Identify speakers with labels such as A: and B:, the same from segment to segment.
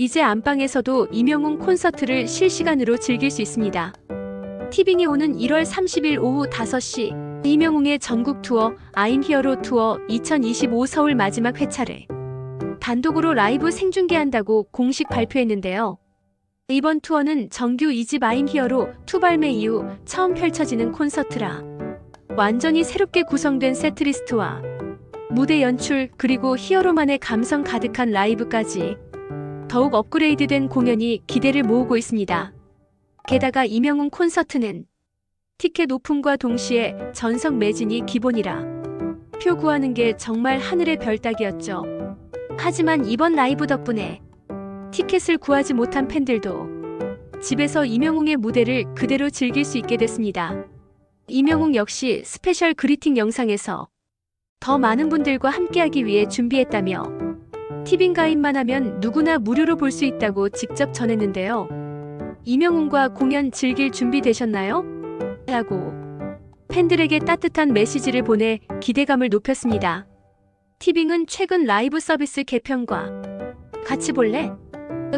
A: 이제 안방에서도 이명웅 콘서트를 실시간으로 즐길 수 있습니다. 티빙이 오는 1월 30일 오후 5시 이명웅의 전국 투어 아임 히어로 투어 2025 서울 마지막 회차를 단독으로 라이브 생중계한다고 공식 발표했는데요. 이번 투어는 정규 2집 아임 히어로 투 발매 이후 처음 펼쳐지는 콘서트라 완전히 새롭게 구성된 세트리스트와 무대 연출 그리고 히어로만의 감성 가득한 라이브까지 더욱 업그레이드된 공연이 기대를 모으고 있습니다. 게다가 이명웅 콘서트는 티켓 오픈과 동시에 전석 매진이 기본이라 표 구하는 게 정말 하늘의 별 따기였죠. 하지만 이번 라이브 덕분에 티켓을 구하지 못한 팬들도 집에서 이명웅의 무대를 그대로 즐길 수 있게 됐습니다. 이명웅 역시 스페셜 그리팅 영상에서 더 많은 분들과 함께하기 위해 준비했다며 티빙 가입만 하면 누구나 무료로 볼 수 있다고 직접 전했는데요. 이명웅과 공연 즐길 준비 되셨나요? 라고 팬들에게 따뜻한 메시지를 보내 기대감을 높였습니다. 티빙은 최근 라이브 서비스 개편과 같이 볼래?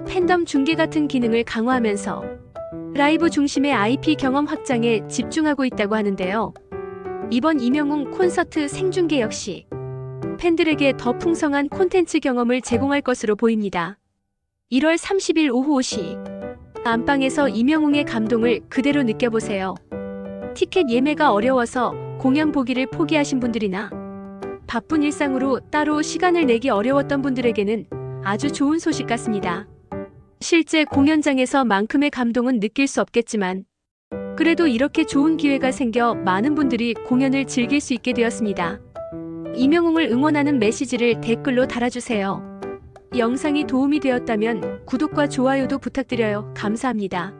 A: 팬덤 중계 같은 기능을 강화하면서 라이브 중심의 IP 경험 확장에 집중하고 있다고 하는데요. 이번 이명웅 콘서트 생중계 역시 팬들에게 더 풍성한 콘텐츠 경험을 제공할 것으로 보입니다. 1월 30일 오후 5시 안방에서 이명웅의 감동을 그대로 느껴보세요. 티켓 예매가 어려워서 공연 보기를 포기하신 분들이나 바쁜 일상으로 따로 시간을 내기 어려웠던 분들에게는 아주 좋은 소식 같습니다. 실제 공연장에서 만큼의 감동은 느낄 수 없겠지만 그래도 이렇게 좋은 기회가 생겨 많은 분들이 공연을 즐길 수 있게 되었습니다. 이명웅을 응원하는 메시지를 댓글로 달아주세요. 영상이 도움이 되었다면 구독과 좋아요도 부탁드려요. 감사합니다.